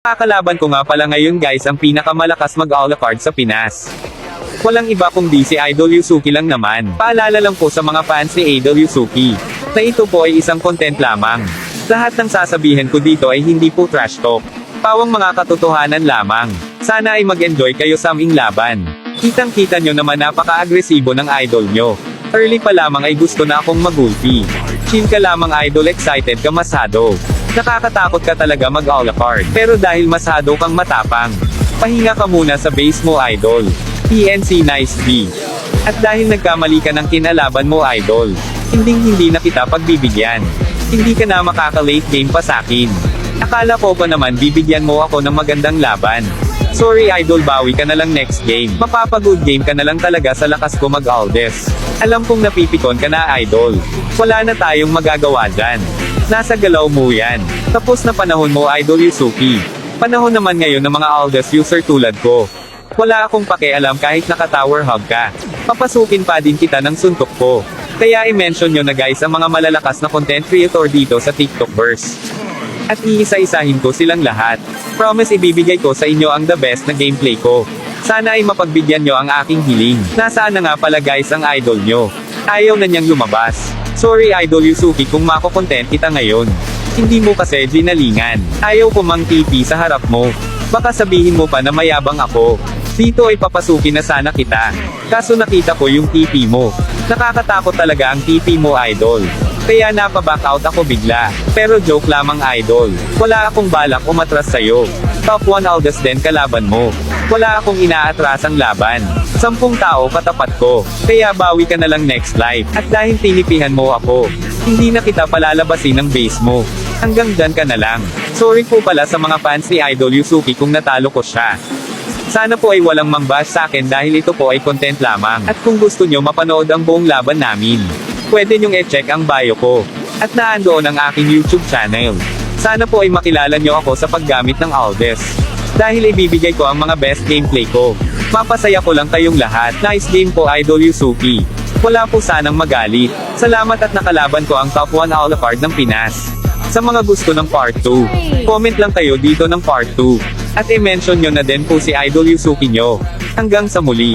Kakalaban ko nga pala ngayon guys ang pinakamalakas mag-all card sa Pinas. Walang iba kundi si Idol Yusuki lang naman. Paalala lang po sa mga fans ni Idol Yusuki, na ito po ay isang content lamang. Lahat ng sasabihin ko dito ay hindi po trash talk. Pawang mga katotohanan lamang. Sana ay mag-enjoy kayo sa aming laban. Kitang-kita nyo naman napaka-agresibo ng idol nyo. Early pa lamang ay gusto na akong magulpi. Chill ka lamang idol excited ka masado. Nakakatakot ka talaga mag all card. Pero dahil masado kang matapang, pahinga ka muna sa base mo idol. PNC Nice B. At dahil nagkamali ka ng kinalaban mo idol, hindi hindi na kita pagbibigyan. Hindi ka na makaka-late game pa sa akin. Akala ko pa naman bibigyan mo ako ng magandang laban. Sorry idol bawi ka na lang next game. Mapapag-good game ka na lang talaga sa lakas ko mag-Aldes. Alam kong napipikon ka na idol. Wala na tayong magagawa dyan. Nasa galaw mo yan. Tapos na panahon mo idol Yusuki. Panahon naman ngayon ng mga Aldes user tulad ko. Wala akong pakialam kahit naka-tower hug ka. Papasukin pa din kita ng suntok ko. Kaya i-mention nyo na guys ang mga malalakas na content creator dito sa TikTokverse. At iisa-isahin ko silang lahat. Promise ibibigay ko sa inyo ang the best na gameplay ko. Sana ay mapagbigyan nyo ang aking hiling. Nasaan na nga pala guys ang idol nyo? Ayaw na niyang lumabas. Sorry idol Yusuki kung mako-content kita ngayon. Hindi mo kasi ginalingan. Ayaw ko mang TP sa harap mo. Baka sabihin mo pa na mayabang ako. Dito ay papasukin na sana kita. Kaso nakita ko yung TP mo. Nakakatakot talaga ang TP mo idol. Kaya napaback out ako bigla. Pero joke lamang idol. Wala akong balak umatras sa'yo. Top 1 Aldas din kalaban mo. Wala akong inaatrasang laban. Sampung tao katapat ko. Kaya bawi ka na lang next life. At dahil tinipihan mo ako, hindi na kita palalabasin ng base mo. Hanggang dyan ka na lang. Sorry po pala sa mga fans ni Idol Yusuki kung natalo ko siya. Sana po ay walang mangbash sa akin dahil ito po ay content lamang. At kung gusto nyo mapanood ang buong laban namin, pwede nyong e-check ang bio ko. At naandoon ang aking YouTube channel. Sana po ay makilala nyo ako sa paggamit ng Aldes. Dahil ibibigay ko ang mga best gameplay ko. Mapasaya ko lang kayong lahat. Nice game po Idol Yusuki. Wala po sanang magalit. Salamat at nakalaban ko ang top 1 all card ng Pinas. Sa mga gusto ng part 2, comment lang kayo dito ng part 2. At i-mention nyo na din po si Idol Yusuki nyo. Hanggang sa muli.